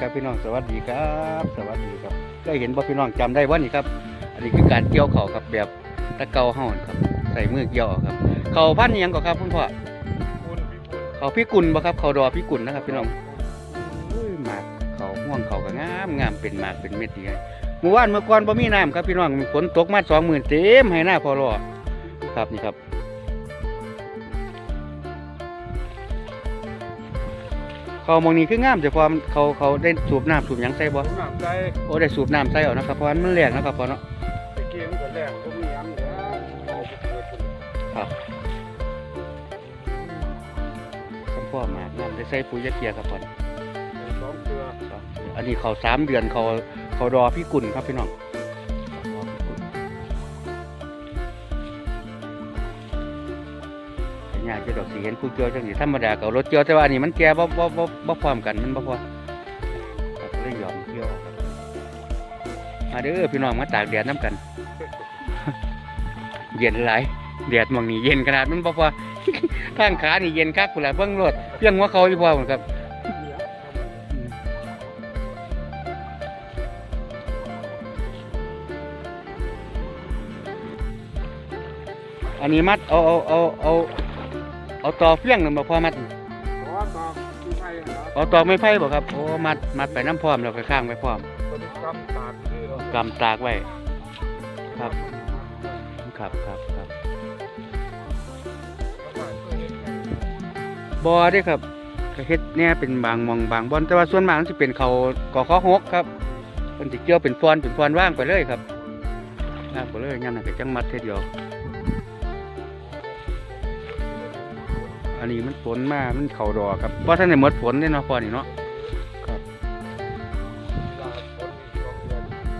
ครับพี่น้องสวัสดีครับ สวัสดีครับก็เห็นบ่พี่น้องจำได้ว่านี่ครับ อันนี้คือการเกี่ยวเข่าวครับแบบตะเกาเฮาครับ ใส่มือเกี่ยวเอาครับ เขาพันอิหยังก็ครับคุณพ่อคุณพี่คุณเขาพี่กุลบ่ครับเขาดอพี่กุลนะครับ พี่น้องอุ้ยหมากเขาห่วงเขาก็งามงามเป็นหมากเป็นเม็ดดีไงเมื่อวานเมื่อก่อนบ่มีน้ำครับพี่น้องฝนตกมาสองหมื่นเต็มให้หน้าพอรอครับนี่ครับ เขามองนี้คืองามแต่พอมันเขาเขาได้สูบน้ำสูบหยังใส่บ่ผมน้ำใจโอ้ได้สูบน้ำใส่เอานะครับเพราะว่ามันแรงนะครับพอเนาะไปเกี่ยงกันแรกผมมีหยังเหลือเอาไปเกิดขึ้นครับสัมพ่อหมากน้ำได้ใส่ปุ๋ยยาเกียครับพอเป็นสองเกลือ อันนี้เขาสามเดือนเขาเขารอพี่กุลครับพี่น้อง ยากจะดอกสีเห็นผู้เกียวจังสีธรรมดากับรถเกียวแต่ว่าอันนี้มันแก่บ่บ่บ่บ่พร้อมกันมันบ่พอก็เลยยอมเกี่ยวมาเด้อพี่น้องมาตากแดดน้ำกัน เย็นหลายแดดมองนี่เย็นขนาดมันบ่พอทางขานี่เย็นคักพุ่นล่ะเบิ่งรถเพียงหัวเขาอีพอพุ่นครับอันนี้มัดเอาเอาเอาเอา เอาต่อเฟี้ยงหนึ่งบ่พอมัดขอตอกที่ไทยนะเอาต่อไม่ไผ่บ่ครับโอ้มัดมัดไปน้ำพร้อมแล้วก็ข้างไปพร้อมปฏิกรรมตากที่เรากำตากไว้ ครับ ครับครับครับบ่เด้ครับก็เฮ็ดแน่เป็นบางหมองบางบอนแต่ว่าส่วนมากมันสิเป็นเขากอข้อหกครับเพิ่นสิเกี่ยวเป็นฟอนเป็นฟอนว่างไปเลยครับว่างไปเลยยามนั้นก็จังมัดเท่เดียว นนี้มันฝนมามันเข่าดอกครับเพราะท่านได้หมดฝนเด้เนาะพอนี่เนาะครับ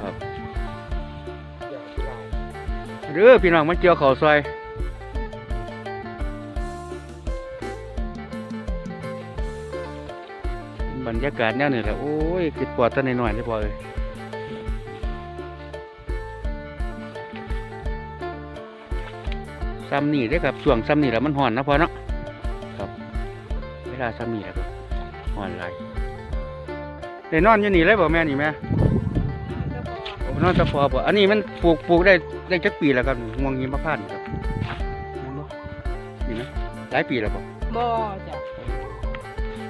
ครับเด้อพี่น้องมาเกี่ยวเขาวซอยบรรยากาศแนวนี้แหละโอ้ยคิดปวดท่านหน่อยๆได้พอเลยซ้ำนี่ได้อครับช่วงซ้ำนี่แหล้วมันห่อนนะพอเนาะครับเว ลาซ้ำนี่แหละครับห่อนหลายได้นอนอยู่นี่เลยบ่แม่นี่แม่โอ้นอนตะพอบ่อันนี้มันปลูกปลูกได้ได้จักปีแล้วครับง่วงหิมพานต์ครับแม่นบ่นี่นะหลายปีแล้วบ่บ่จ้ะ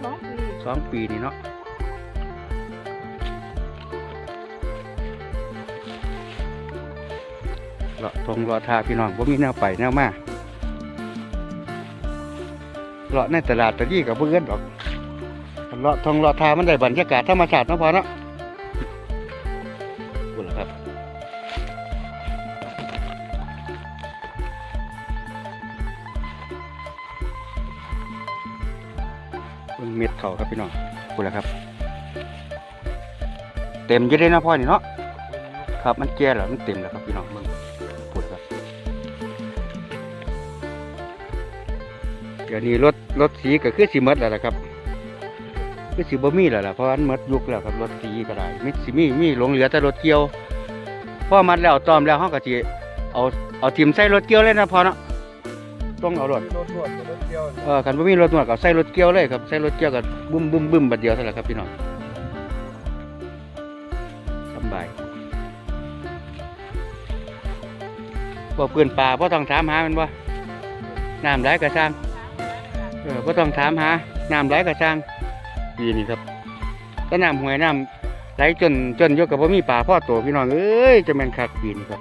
สองปีสองปีนี่เนาะเลาะทงเลาะทาพี่น้องผมมีแนวไปแนวมา เลาะในตลาดตะลี่กับเพื่อนดอกเลาะทงเลาะทามันได้บรรยากาศธรรมชาติเนาะพอเนาะพูดแล้วครับเบิ่งเม็ดเขาครับพี่น้องพูดแล้วครับ เต็มอยี่ได้นาะพ่อนี่เนาะครับมันแก่แล้วมันเต็มแล้วครับพี่น้องมึง เดี๋ยวนี้รถรถสีก็คือสีมดแล้วล่ะครับคือสีบ่มีแล้วล่ะเพราะมันหมดยุคแล้วครับรถสีก็ได้มีสีมีมีหลงเหลือแต่รถเกี่ยวพอมัดแล้วตอมแล้วเขาก็จะเอาเอาทิมใส่รถเกี่ยวเลยนะพอเนาะต้องเอารถมีรถนวดกับรถเกี่ยวเออคันบ่มีรถนวดก็ใส่รถเกี่ยวเลยครับใส่รถเกี่ยวก็บึ้มบึ้มบึ้มบัดเดียวเท่านั้นแหละครับพี่น้องสำบายบ่เพื่อนป่าบ่ต้องถามหามันบ่น้ำไหลกระช่าง เออบ่ต้องถามหาน้ำไหลกระช่างปีนี้ครับก็น้ำห้วยน้ำไหลจนจนอยกกับบ่มีป่าพ่อโตพี่น้องเอ้ยจะแม่นคักปีนี้ครับ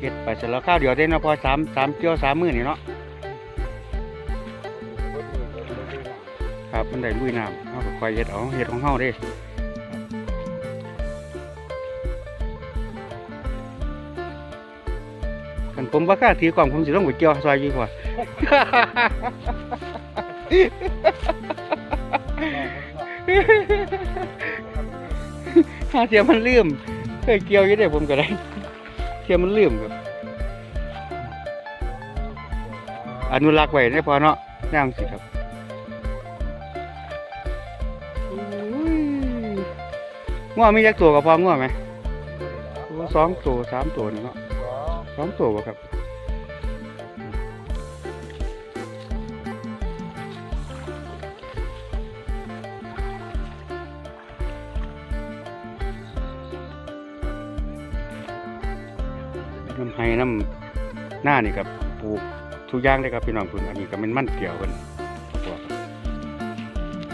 เฮ็ดไปเสร็จแล้วข้าวเดียวได้เนาะพอสามสามเกี่ยวสามมื้อนี่เนาะรถมือรถมือครับมันได้ลุยน้ำเราก็คอยเฮ็ดเอาเฮ็ดของเฮาเด้ ผมบ่กล้าถือกล่องผมสิลงไปเกี่ยวซอยดีกว่าเหาเสียมันลืมเคยเกี่ยวอยู่เด้ผมก็ได้เสียมันลืมครับอนุรักษ์ไว้ได้พอเนาะย่างสิครับอุ้ยง่วงมีจักตัวกับพอง่วงไหมสองตัวสามตัวนี่เนาะสองตัวครับ น้ำไห้น้ำหน้านี่ครับปลูกทุกอย่างเลยครับพี่น้องคุณอันนี้ก็เป็นมันเกี่ยวกันพวก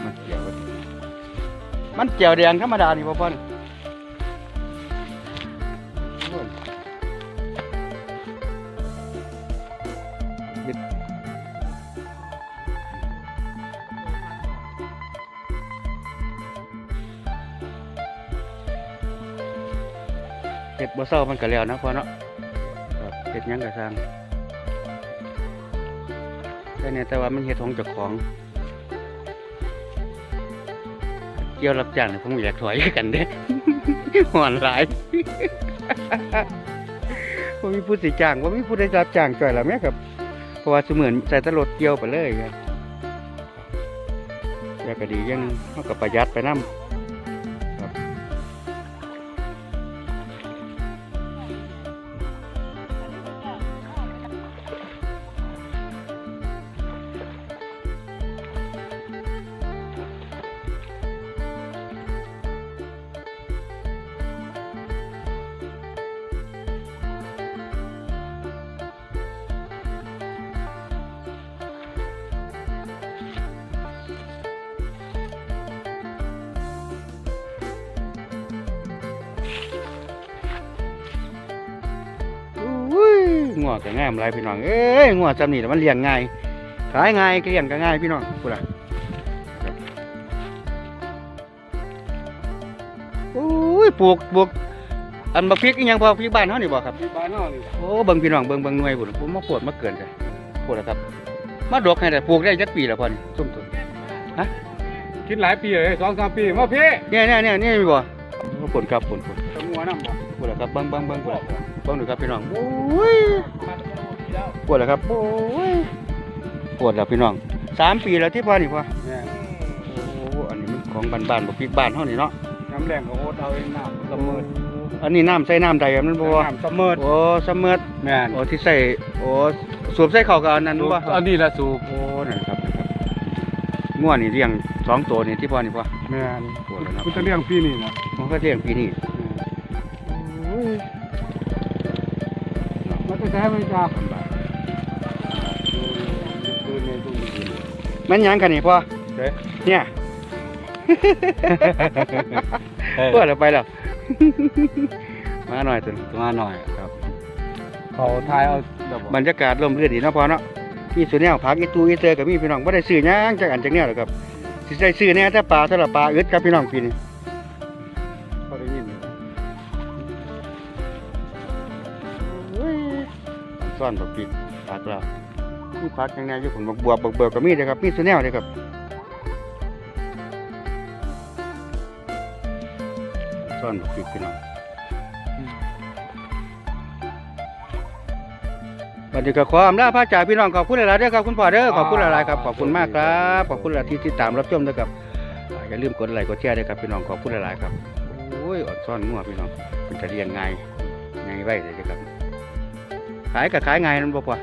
มันเกี่ยวกันมันเกี่ยวแดงธรรมดานี่พ่อพ่อนิดเห็ดบ่เศร้ามันก็แล้วนะพ่อเนาะ ดยังก็สร้างแต่เนี่ยแต่ว่ามันเฮ็ดของเจ้าของ เกี่ยวรับจ้างเนี่ยผมอยากถอยกันเด้หอนหลายบ่มีผู้สิจ้างบ่ามีผู้ใดรับจ้างจ่อยและแม่ครับ เพราะว่าเสมือนใส่ตรถเกี่ยวไปเลยครับอยากก็ดียังเฮาก็ประหยัดไปน้ำ งัวก็งามหลายพี่น้องเอ้ยงัวจำนี่แต่มันเลี้ยงง่ายขายง่ายเลี้ยงก็ง่ายพี่น้องพูดละครับอุ้ยปลูกปลูกอันบักพริกอีหยังพอพริกบ้านเฮานี่บ่ครับที่บ้านเฮานี่โอ้เบิ่งพี่น้องเบิ่งเบิ่งหน่วยพุ่นผมมาปวดมาเกินจ้ะปวดแล้วครับ มาดอกให้ได้ปลูกได้จักปีแล้วพ่อนี่ส้มต้นคิดหลายปีเลยสองสามปีมาพี่เนี่ยเนี่ยเนี่ยเนี่ยมีบ่โอ้ปวดครับปวดปวดตะงัวนำบ่ปวดแล้วครับเบิ่งเบิ่งเบิ่งปวดแล้ วเบิ่งดูครับพี่น้องโอ้ยปวดแล้วครับโอ้ยปวดแล้วพี่น้องสามปีแล้วที่พ่อนี่พ่อโอ้อันนี้มันของบ้านบ้านบ่พริกบ้านเฮานี่เนาะน้ำแรงก็โอดเอาเองน้ำเสมออันนี้น้ำใส่น้ำใดอะมันบ่น้ำเสมอโอ้เสมอแม่นโอ้ที่ใส่โอ้สวมใส่เข้ากับอันนั้นบ่อันนี้ละสูบโอ้นั่นครับง่วนี่เลี้ยงสองตัวนี่ที่พ่อนี่พ่อแม่นปวดแล้วนะกูจะเลี้ยงปีนี้นะมันก็เลี้ยงปีนี้ โอ้ยมันจะใช้ไม่จ้าคืนในตรงนี้แม่นหยังกันนี่พ่อเด้เนี่ย เพื่อเราไปแล้ว มาหน่อยตัวมาหน่อยครับ เขาทายเอาเดี๋ยวบรรยากาศร่มรื่นดีเนาะพอเนาะมีส่วนแนวพักอีตูอีเตอกับมีพี่น้องบ่ได้ซื้อหยังจากอันจากแนวหรอกครับสิได้ซื้อแน่แต่ปลาสำหรับปลาอึดครับพี่น้องปีนี้ ซ่อนบักปีกปาเรามีพักอย่างแนวอยู่ผมบักบวบบักเบิกก็มีเด้อครับมีส่วนแนวเด้อครับซ่อนบักปีกพี่น้องวันนี้ก็ขออำลาพระจาพี่น้องขอบคุณหลายๆเด้อครับคุณพ่อเด้อขอบคุณหลายๆครับขอบคุณมากครับขอบคุณหลายที่ติดตามรับชมด้วยครับอย่าลืมกดไลค์กดแชร์ด้วยครับพี่น้องขอบคุณหลายๆครับโอ้ยอดซ่อนงัวพี่น้องเป็นจะเรียงไงไงไว้เลยครับ ขายก็ขายไงายนั่นบ่พอ